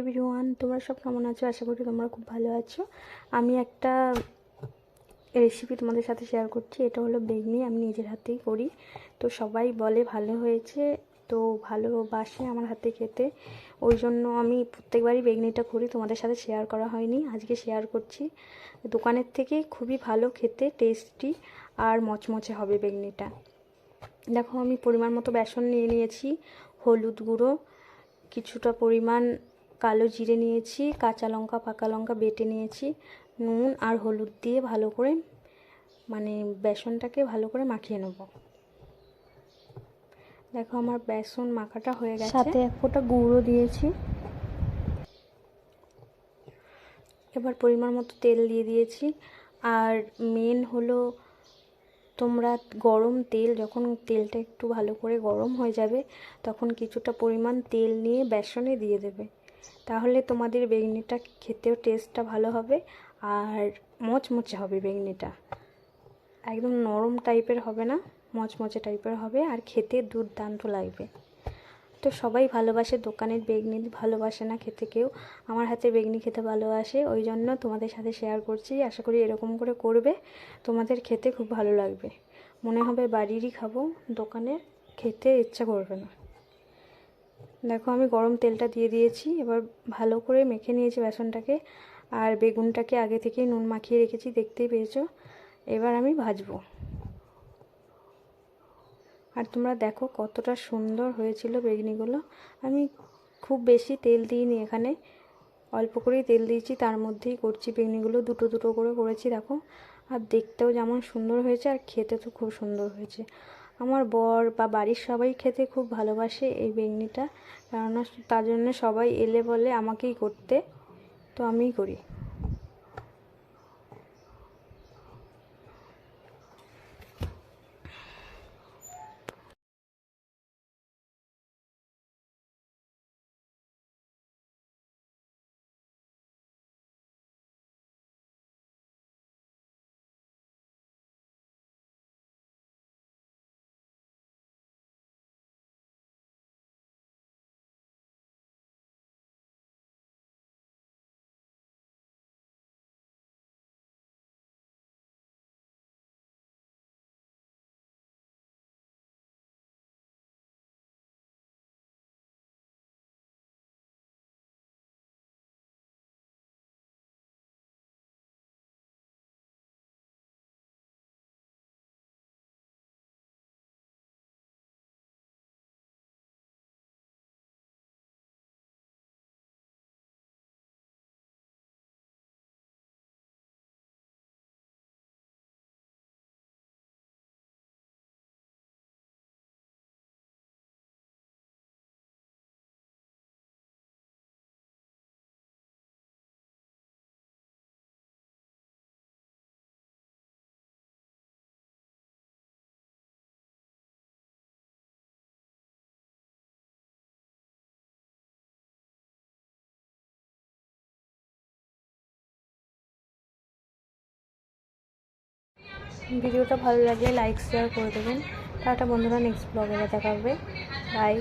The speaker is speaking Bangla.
এভরিওয়ান তোমরা সব কেমন আছো? আশা করি তোমরা খুব ভালো আছো। আমি একটা রেসিপি তোমাদের সাথে শেয়ার করছি, এটা হলো বেগনি, আমি নিজের হাতেই করি। তো সবাই বলে ভালো হয়েছে, তো ভালোবাসে আমার হাতে খেতে। ওই জন্য আমি প্রত্যেকবারই বেগনিটা করি তোমাদের সাথে শেয়ার করা হয়নি, আজকে শেয়ার করছি। দোকানের থেকে খুবই ভালো খেতে টেস্টি আর মচমচে হবে বেগনিটা। দেখো, আমি পরিমাণ মতো বেসন নিয়ে নিয়েছি, হলুদ গুঁড়ো, কিছুটা পরিমাণ কালো জিরে নিয়েছি কাঁচা লঙ্কা পাকা লঙ্কা বেটে নিয়েছি নুন আর হলুদ দিয়ে ভালো করে মানে বেসনটাকে ভালো করে মাখিয়ে নেব। দেখো আমার বেসন মাখাটা হয়ে গেছে। সাথে এক ফোঁটা গুঁড়ো দিয়েছি। এবার পরিমাণ মতো তেল দিয়ে দিয়েছি। আর মেন হলো তোমরা গরম তেল যখন তেলটা একটু ভালো করে গরম হয়ে যাবে তখন কিছুটা পরিমাণ তেল নিয়ে বেসনে দিয়ে দেবে। তাহলে তোমাদের বেগনিটা খেতেও টেস্টটা ভালো হবে আর মচমচে হবে বেগনিটা। একদম নরম টাইপের হবে না, মচমচে টাইপের হবে আর খেতে দুর্দান্ত লাগবে। তো সবাই ভালোবাসে, দোকানের বেগনি ভালোবাসে না খেতে কেউ। আমার হাতে বেগনি খেতে ভালোবাসে, ওই জন্য তোমাদের সাথে শেয়ার করছি। আশা করি এরকম করে করবে, তোমাদের খেতে খুব ভালো লাগবে। মনে হবে বাড়িরই খাব, দোকানের খেতে ইচ্ছা করবে না। দেখো আমি গরম তেলটা দিয়ে দিয়েছি, এবার ভালো করে মেখে নিয়েছি বেসনটাকে, আর বেগুনটাকে আগে থেকেই নুন মাখিয়ে রেখেছি, দেখতেই পেয়েছ। এবার আমি ভাজবো। আর তোমরা দেখো কতটা সুন্দর হয়েছিল বেগুনিগুলো। আমি খুব বেশি তেল দিইনি এখানে, অল্প করেই তেল দিয়েছি, তার মধ্যেই করছি বেগুনিগুলো, দুটো দুটো করে করেছি, দেখো। আর দেখতেও যেমন সুন্দর হয়েছে, আর খেতে তো খুব সুন্দর হয়েছে। আমার বর বা বাড়ির সবাই খেতে খুব ভালোবাসে এই বেগনিটা। কেননা তার জন্য সবাই এলে বলে আমাকেই করতে। তো আমিই করি। ভিডিওটা ভালো লাগলে লাইক শেয়ার করে দেবেন। টাটা বন্ধুরা নেক্সট ব্লগে দেখা হবে। বাই